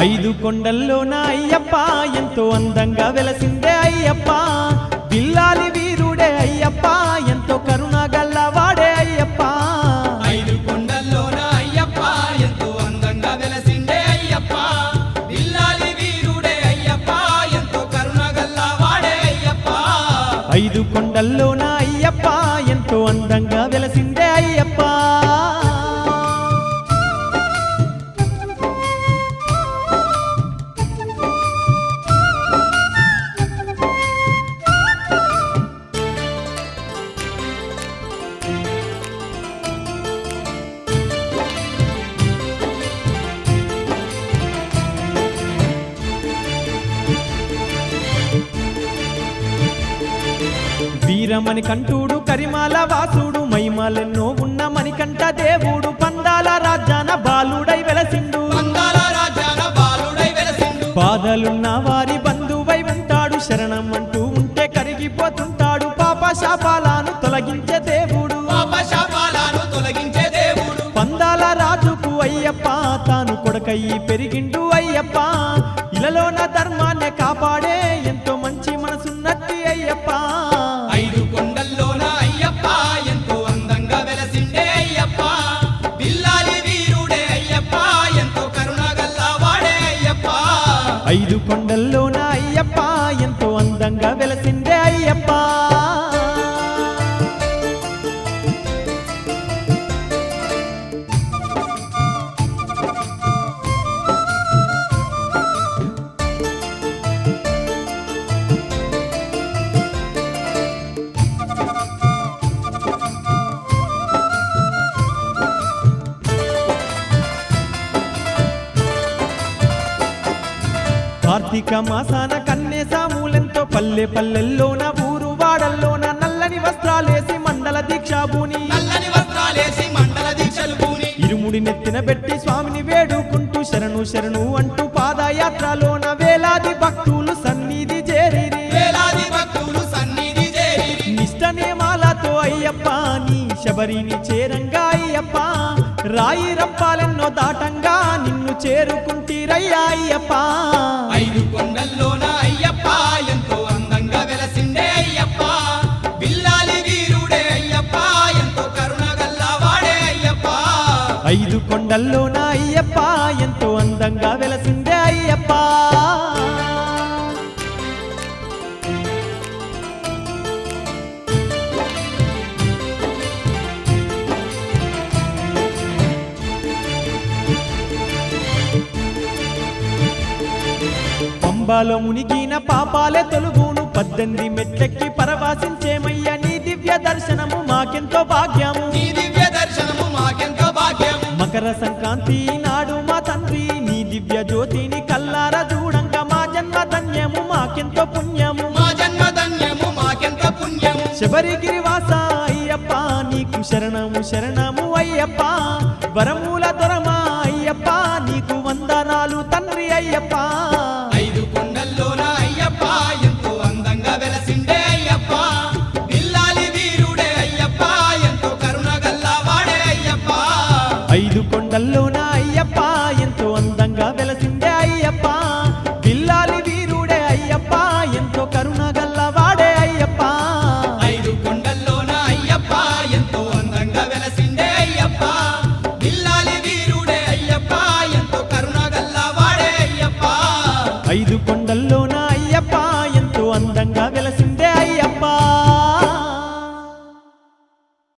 ఐదు కొండల్లో నా అయ్యప్ప ఎంతో అందంగా వెలసిందే అయ్యప్ప. బిల్లాలి వీరుడే అయ్యప్ప ఎంతో కరుణ గల్లవాడే అయ్యప్ప. ఐదు కొండల్లోన అయ్యప్ప ఎంతో అందంగా వెలసిండే అయ్యప్ప. బిల్లాలి వీరుడే అయ్యప్ప ఎంతో కరుణగల్ల వాడే అయ్యప్ప. ఐదు కొండల్లో నా అయ్యప్ప ఎంతో అందంగా వెలసిందే అయ్యప్ప. వీరమణి కంటూడు కరిమాల వాసుడు మైమాలెన్నో ఉన్న మణికంఠ దేవుడు పందాల రాజ్యాన బాలుడై వెలసిండు. అందాల రాజాన బాలుడై వెలసిండు. బాధలున్న వారి బంధువై ఉంటాడు శరణం అంటూ ఉంటే కరిగిపోతుంటాడు. పాప శాపాలను తొలగించే దేవుడు. పందాల రాజుకు అయ్యప్ప తాను కొడకయ్యి పెరిగిండు అయ్యప్ప. ఇలలోన ధర్మాన్ని కాపాడే ఐదు కొండల్లోన అయ్యప్ప ఎంతో అందంగా వెలసింది. కార్తీక మాసాన కన్నే సామూలెంతో పల్లె పల్లెల్లోన ఊరు వాడల్లోన నల్లని వస్త్రాలేసి మండల దీక్షాభూని నల్లని వస్త్రాలేసి మండల దీక్షలు పూని ఇరుముడి నెత్తిన పెట్టి స్వామిని వేడుకుంటూ శరణు శరణు అంటూ పాదయాత్రలోన వేలాది భక్తులు సన్నిధి చేరిరి. వేలాది భక్తులు సన్నిధి చేరి నిష్ట నియమాలతో అయ్యప్ప నీ శబరిని చేరంగా అయ్యప్ప. రాయి రంపాలెన్నో దాటంగా నిన్ను చేరుకుంటీరయ్యా అయ్యప్ప. ఐదు కొండల్లోన అయ్యప్ప ఎంతో అందంగా వెలసిండే అయ్యప్ప. బిల్లాలి వీరుడే అయ్యప్ప ఎంతో కరుణగల్ల వాడే అయ్యప్ప. ఐదు కొండల్లోన అయ్యప్ప ఎంతో అందంగా వెలసిందే పంబాలో మునిగిన పాపాలే తొలుగును. పద్దెనిమిది మెట్లెక్కి పరవాసించేమయ్య నీ దివ్య దర్శనము మాకెంతో భాగ్యము. నీ దివ్య దర్శనము మాకెంతో భాగ్యం మకర సంక్రాంతి నాడు మా తండ్రి నీ దివ్య జ్యోతిని కల్లార చూడంగా మా జన్మ ధన్యము మాకెంతో పుణ్యము. మా జన్మ ధన్యము మాకెంత పుణ్యము. శబరిగిరి వాస అయ్యప్ప నీకు శరణము శరణము అయ్యప్ప. వరమూల దొరమా అయ్యప్ప నీకు వందనాలు తండ్రి అయ్యప్ప. కల్లోన అయ్యప్ప ఎంతో అందంగా వెలసిండే అయ్యప్ప. పిల్లాలి వీరుడే అయ్యప్ప ఎంతో కరుణ గల్లవాడే అయ్యప్ప. ఐదు కొండల్లోన అయ్యప్ప ఎంతో అందంగా వెలసిండే అయ్యప్ప. పిల్లాలి వీరుడే అయ్యప్ప ఎంతో కరుణ గల్లవాడే అయ్యప్ప. ఐదు కొండల్లో